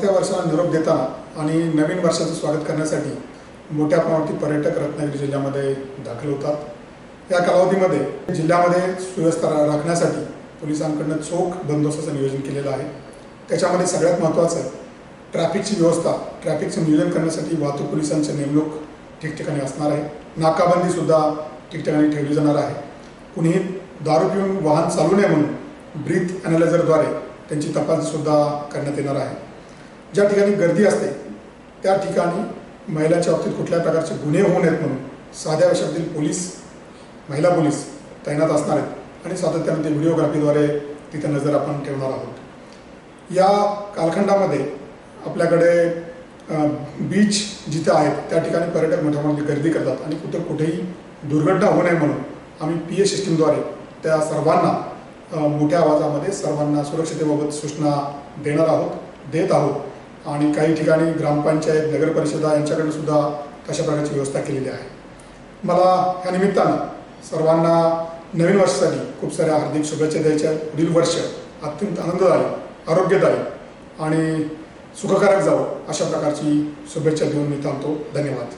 त्या वर्षाला निरोप देताना आणि नवीन वर्षाचं स्वागत करण्यासाठी मोठ्या प्रमाणावरती पर्यटक रत्नागिरी जिल्ह्यामध्ये दाखल होतात. या कालावधीमध्ये जिल्ह्यामध्ये सुव्यवस्था राखण्यासाठी पोलिसांकडनं चोख बंदोबस्ताचं नियोजन केलेलं आहे. त्याच्यामध्ये सगळ्यात महत्त्वाचं ट्रॅफिकची व्यवस्था ट्रॅफिकचं नियोजन करण्यासाठी वाहतूक पोलिसांची नेमणूक ठिकठिकाणी असणार आहे. नाकाबंदीसुद्धा ठिकठिकाणी ठेवली जाणार आहे. कुणीही दारू पिऊन वाहन चालू नये म्हणून ब्रीथ ॲनालायझरद्वारे त्यांची तपासणीसुद्धा करण्यात येणार आहे. ज्या ठिकाणी गर्दी असते त्या ठिकाणी महिलांच्या बाबतीत कुठल्या प्रकारचे गुन्हे होऊ नयेत म्हणून साध्या वेशातील पोलीस महिला पोलीस तैनात असणार आहेत. आणि सातत्याने ते व्हिडिओग्राफीद्वारे तिथे नजर आपण ठेवणार आहोत. या कालखंडामध्ये आपल्याकडे बीच जिथे आहेत त्या ठिकाणी पर्यटक मोठ्या प्रमाणात गर्दी करतात आणि कुठं कुठेही दुर्घटना होऊ नये म्हणून आम्ही पी ए सिस्टीमद्वारे त्या सर्वांना मोठ्या आवाजामध्ये सर्वांना सुरक्षतेबाबत सूचना देणार आहोत देत आहोत. आणि काही ठिकाणी ग्रामपंचायत नगरपरिषदा यांच्याकडे सुद्धा तशा प्रकारची व्यवस्था केलेली आहे. मला ह्या निमित्तानं सर्वांना नवीन वर्षासाठी खूप साऱ्या हार्दिक शुभेच्छा द्यायच्या आहेत. पुढील वर्ष अत्यंत आनंददायी आरोग्यदायी आणि सुखकारक जावं अशा प्रकारची शुभेच्छा देऊन मी थांबतो. धन्यवाद.